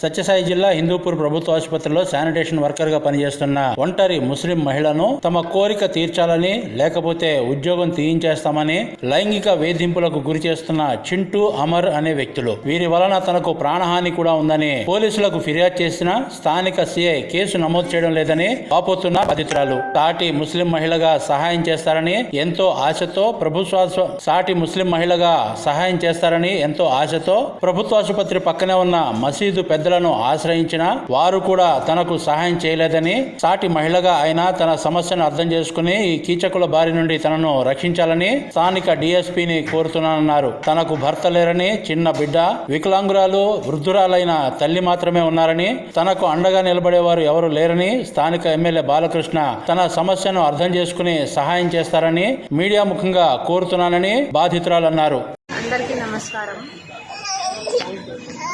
సత్యసాయి జిల్లా హిందూపూర్ ప్రభుత్వ ఆసుపత్రిలో శానిటేషన్ వర్కర్గా పనిచేస్తున్న ఒంటరి ముస్లిం మహిళను తమ కోరిక తీర్చాలని లేకపోతే ఉద్యోగం తీయించేస్తామని లైంగిక వేధింపులకు గురి చేస్తున్న చింటూ అమర్ అనే వ్యక్తులు. వీరి వలన తనకు ప్రాణహాని కూడా ఉందని పోలీసులకు ఫిర్యాదు చేసిన స్థానిక సిఐ కేసు నమోదు చేయడం లేదని వాపోతున్న బాధితురాలు. సాటి ముస్లిం మహిళగా సహాయం చేస్తారని ఎంతో ఆశతో ప్రభుత్వ సాటి ముస్లిం మహిళగా సహాయం చేస్తారని ఎంతో ఆశతో ప్రభుత్వాసుపత్రి పక్కనే ఉన్న మసీదు పెద్ద పెద్దలను ఆశ్రయించిన వారు కూడా తనకు సహాయం చేయలేదని సాటి మహిళగా ఆయన తన సమస్యను అర్థం చేసుకుని ఈ కీచకుల బారి నుండి తనను రక్షించాలని స్థానిక డిఎస్పీని కోరుతున్నానన్నారు. తనకు భర్త లేరని చిన్న బిడ్డ వికలాంగురాలు వృద్ధురాలైన తల్లి మాత్రమే ఉన్నారని తనకు అండగా నిలబడేవారు ఎవరు లేరని స్థానిక ఎమ్మెల్యే బాలకృష్ణ తన సమస్యను అర్థం చేసుకుని సహాయం చేస్తారని మీడియా ముఖంగా కోరుతున్నానని బాధితురాలు అన్నారు అందరికీ నమస్కారం.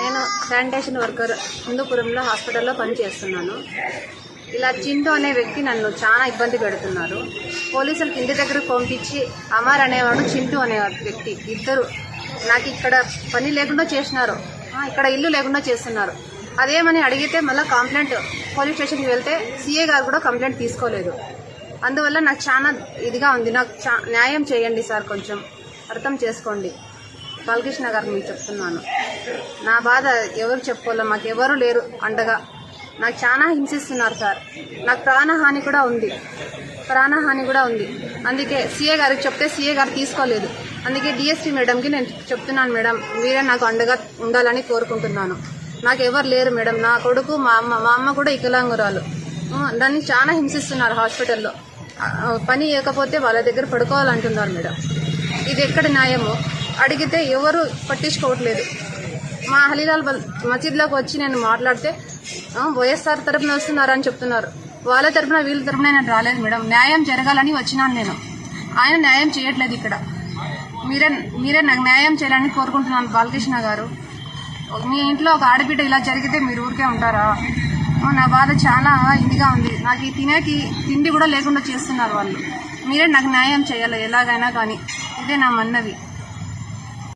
నేను శానిటేషన్ వర్కర్ హిందూపురంలో హాస్పిటల్లో పనిచేస్తున్నాను. ఇలా చింటూ అనే వ్యక్తి నన్ను చాలా ఇబ్బంది పెడుతున్నారు. పోలీసులకు ఇంటి దగ్గర పంపించి అమర్ అనేవాడు చింటూ అనే వ్యక్తి ఇద్దరు నాకు ఇక్కడ పని లేకుండా చేసినారు. ఇక్కడ ఇల్లు లేకుండా చేస్తున్నారు. అదేమని అడిగితే మళ్ళీ కంప్లైంట్ పోలీస్ స్టేషన్కి వెళ్తే సీఏ గారు కూడా కంప్లైంట్ తీసుకోలేదు. అందువల్ల నాకు చాలా ఇదిగా ఉంది. నాకు చా న్యాయం చేయండి సార్ కొంచెం. అర్థం చేసుకోండి. బాలకృష్ణ గారు మీకు చెప్తున్నాను. నా బాధ ఎవరు చెప్పుకోలే మాకు ఎవరు లేరు అండగా. నాకు చాలా హింసిస్తున్నారు సార్. నాకు ప్రాణహాని కూడా ఉంది. ప్రాణహాని కూడా ఉంది. అందుకే సీఏ గారికి చెప్తే సీఏ గారు తీసుకోలేదు. అందుకే డిఎస్పీ మేడంకి నేను చెప్తున్నాను మేడం మీరే నాకు అండగా ఉండాలని కోరుకుంటున్నాను. నాకు ఎవరు లేరు మేడం. నా కొడుకు మా అమ్మ మా అమ్మ కూడా ఇకలాంగురాలు దాన్ని నన్ను చాలా హింసిస్తున్నారు హాస్పిటల్లో. పని చేయకపోతే వాళ్ళ దగ్గర పడుకోవాలంటున్నారు మేడం. ఇది ఎక్కడ న్యాయము? అడిగితే ఎవరు పట్టించుకోవట్లేదు. మా హలీలాల్ మసీద్లోకి వచ్చి నేను మాట్లాడితే వైఎస్ఆర్ తరపున వస్తున్నారని చెప్తున్నారు. వాళ్ళ తరపున వీళ్ళ తరపున నేను రాలేదు మేడం. న్యాయం జరగాలని వచ్చినాను నేను. ఆయన న్యాయం చేయట్లేదు ఇక్కడ. మీరే మీరే నాకు న్యాయం చేయాలని కోరుకుంటున్నాను బాలకృష్ణ గారు. మీ ఇంట్లో ఒక ఆడబిడ్డ ఇలా జరిగితే మీరు ఊరికే ఉంటారా? నా బాధ చాలా ఇదిగా ఉంది. నాకు ఈ తినేకి తిండి కూడా లేకుండా చేస్తున్నారు వాళ్ళు. మీరే నాకు న్యాయం చేయాలి ఎలాగైనా కానీ. ఇదే నా మన్నవి.